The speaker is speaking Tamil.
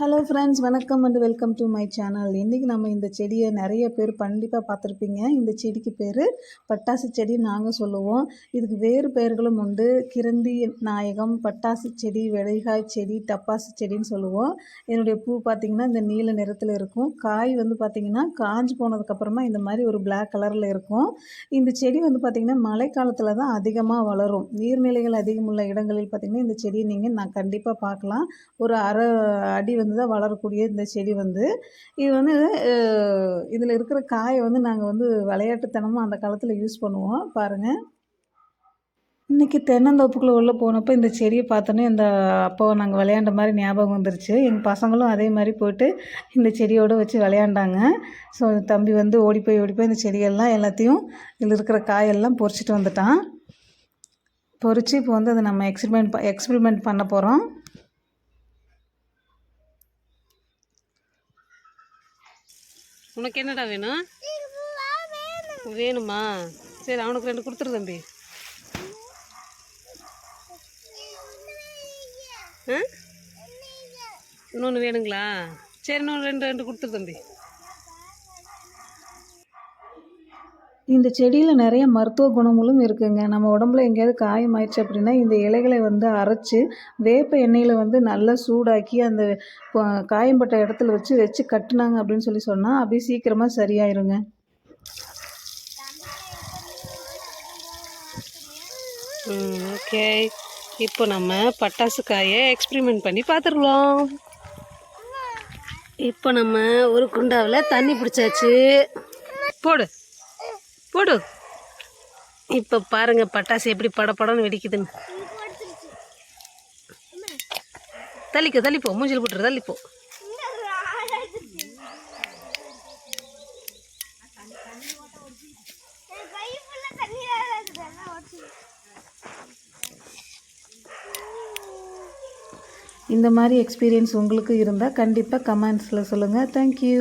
ஹலோ ஃப்ரெண்ட்ஸ் வணக்கம் and welcome to my channel இன்றைக்கி நம்ம இந்த செடியை நிறைய பேர் கண்டிப்பாக பார்த்துருப்பீங்க. இந்த செடிக்கு பேர் பட்டாசு செடி நாங்கள் சொல்லுவோம். இதுக்கு வேறு பெயர்களும் உண்டு. கிரந்தி நாயகம் பட்டாசு செடி வெளைகாய் செடி டப்பாசு செடின்னு சொல்லுவோம். என்னுடைய பூ பார்த்திங்கன்னா இந்த நீல நிறத்தில் இருக்கும். காய் வந்து பார்த்திங்கன்னா காஞ்சி போனதுக்கப்புறமா இந்த மாதிரி ஒரு பிளாக் கலரில் இருக்கும். இந்த செடி வந்து பார்த்திங்கன்னா மழைக்காலத்தில் தான் அதிகமாக வளரும். நீர்நிலைகள் அதிகமுள்ள இடங்களில் பார்த்திங்கன்னா இந்த செடியை நீங்கள் நான் கண்டிப்பாக பார்க்கலாம். ஒரு அரை அடி வந்து தான் வளரக்கூடிய இந்த செடி வந்து இது வந்து இதில் இருக்கிற காயை வந்து நாங்கள் வந்து விளையாட்டுத்தனமாக அந்த காலத்தில் யூஸ் பண்ணுவோம். பாருங்கள் இன்றைக்கி தென்னந்தோப்புக்குள்ளே உள்ளே போனப்போ இந்த செடியை பார்த்தோன்னே இந்த அப்போ நாங்கள் விளையாண்ட மாதிரி ஞாபகம் வந்துருச்சு. எங்கள் பசங்களும் அதே மாதிரி போய்ட்டு இந்த செடியோடு வச்சு விளையாண்டாங்க. ஸோ தம்பி வந்து ஓடி போய் ஓடி போய் இந்த செடியெல்லாம் எல்லாத்தையும் இதில் இருக்கிற காயெல்லாம் பொறிச்சிட்டு வந்துட்டான். பொறிச்சு இப்போ வந்து அதை நம்ம எக்ஸ்பிரிமெண்ட் எக்ஸ்பிரிமெண்ட் பண்ண போகிறோம் உனக்கு என்னடா வேணும்? வேணுமா? சரி அவனுக்கு ரெண்டு கொடுத்துரு தம்பி. ஆ? இன்னொன்று வேணுங்களா? சரி இன்னொன்று ரெண்டு ரெண்டு கொடுத்துரு தம்பி. இந்த செடியில் நிறைய மருத்துவ குணங்களும் இருக்குங்க. நம்ம உடம்புல எங்கேயாவது காயம் ஆயிடுச்சு அப்படின்னா இந்த இலைகளை வந்து அரைச்சி வேப்ப எண்ணெயில் வந்து நல்லா சூடாக்கி அந்த காயம்பட்ட இடத்துல வச்சு வச்சு கட்டுனாங்க அப்படின்னு சொல்லி சொன்னால் அப்படியே சீக்கிரமாக சரியாயிருங்க. ஓகே. இப்போ நம்ம பட்டாசு காயை எக்ஸ்பிரிமெண்ட் பண்ணி பார்த்துருவோம் இப்போ நம்ம ஒரு குண்டாவில் தண்ணி பிடிச்சாச்சு. போடு. போடு இப்போ பாருங்க பட்டாசு எப்படி படப்படன்னு வெடிக்குதுன்னு. தள்ளிக்கோ தள்ளிப்போ மூஞ்சில் போட்டுரு தள்ளிப்போ. இந்த மாதிரி எக்ஸ்பீரியன்ஸ் உங்களுக்கு இருந்தால் கண்டிப்பாக கமெண்ட்ஸில் சொல்லுங்கள் தேங்க்யூ